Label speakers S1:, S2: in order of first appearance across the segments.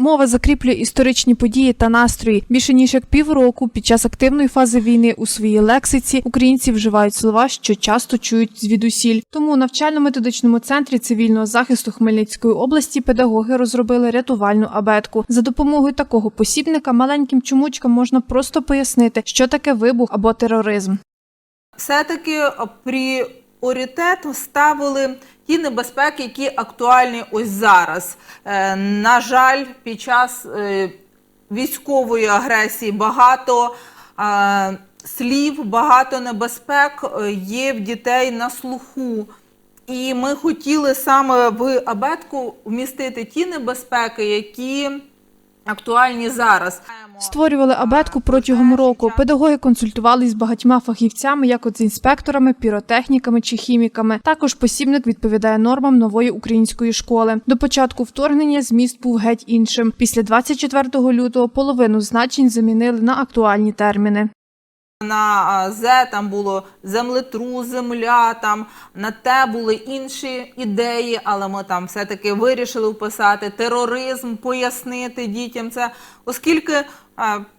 S1: Мова закріплює історичні події та настрої. Більше ніж як півроку під час активної фази війни у своїй лексиці українці вживають слова, що часто чують звідусіль. Тому у навчально-методичному центрі цивільного захисту Хмельницької області педагоги розробили рятувальну абетку. За допомогою такого посібника маленьким чумучкам можна просто пояснити, що таке вибух або тероризм.
S2: все-таки пріоритет ставили ті небезпеки, які актуальні ось зараз. Е, На жаль, під час е, військової агресії багато е, слів, багато небезпек є в дітей на слуху. І ми хотіли саме в абетку вмістити ті небезпеки, які актуальні зараз.
S1: Створювали абетку протягом року. Педагоги консультували з багатьма фахівцями, як от з інспекторами, піротехніками чи хіміками. Також посібник відповідає нормам нової української школи. До початку вторгнення зміст був геть іншим. Після 24 лютого половину значень замінили на актуальні терміни.
S2: На З там було землетрус, земля, там на Т були інші ідеї, але ми там все-таки вирішили вписати тероризм, пояснити дітям це, оскільки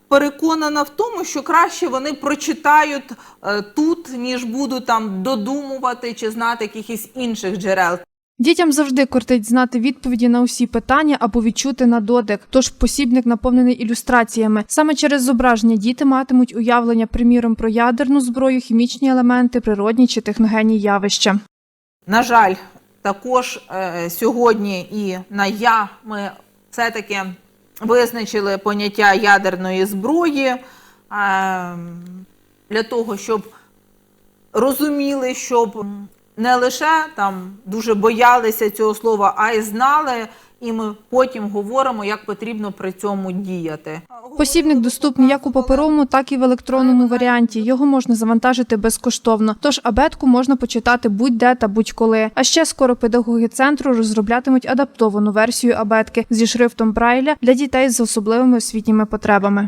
S2: переконана в тому, що краще вони прочитають е, тут, ніж будуть там додумувати чи знати якихось інших джерел.
S1: Дітям завжди кортить знати відповіді на усі питання або відчути на дотик. Тож посібник наповнений ілюстраціями. Саме через зображення діти матимуть уявлення, приміром, про ядерну зброю, хімічні елементи, природні чи техногенні явища.
S2: На жаль, також е, сьогодні і на я ми все-таки визначили поняття ядерної зброї е, для того, щоб розуміли, щоб не лише там дуже боялися цього слова, а й знали. І ми потім говоримо, як потрібно при цьому діяти.
S1: Посібник доступний як у паперовому, так і в електронному варіанті. Його можна завантажити безкоштовно. Тож абетку можна почитати будь-де та будь-коли. А ще скоро педагоги центру розроблятимуть адаптовану версію абетки зі шрифтом Брайля для дітей з особливими освітніми потребами.